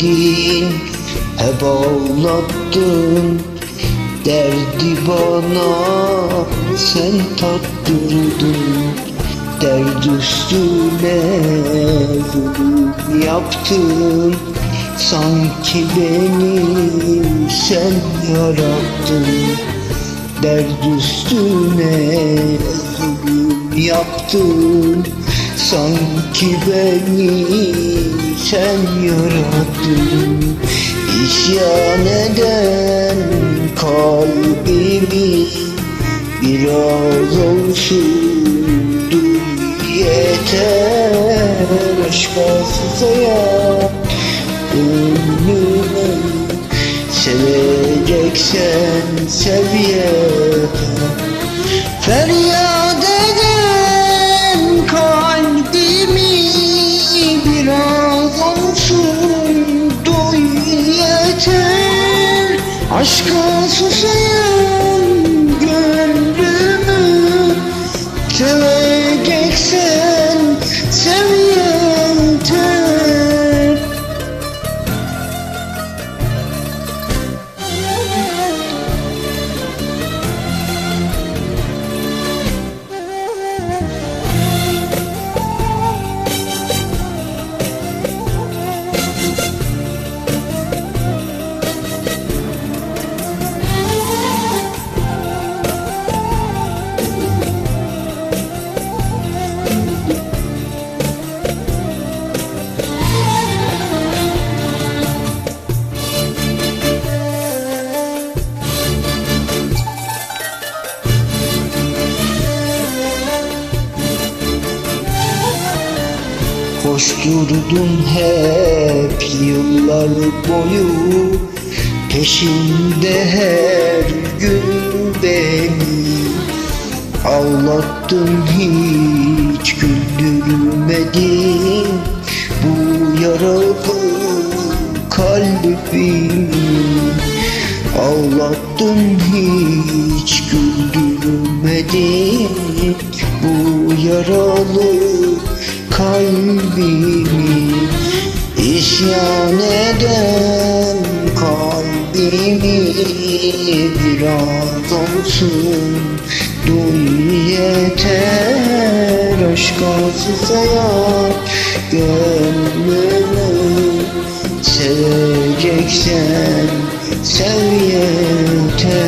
Hep ağlattın? Derdi bana Sen tattırdın. Derd üstüne zulüm yaptın. Sanki beni sen yarattın. Derd üstüne zulüm yaptın Sanki beni sen yarattın. İsyan eden kalbimi Biraz olsun duy yeter Aşka susayan Gönlümü seveceksen sev yeter. Feryat Aşka susayan Koşturdun hep yıllar boyu Peşimde her gün beni Ağlattın hiç güldürmedin. Bu yaralı kalbimi Ağlattın hiç güldürmedin. Bu yaralı kalbimi İsyan eden kalbimi Biraz olsun. Duy yeter Aşka susayan gönlümü Seveceksen sev yeter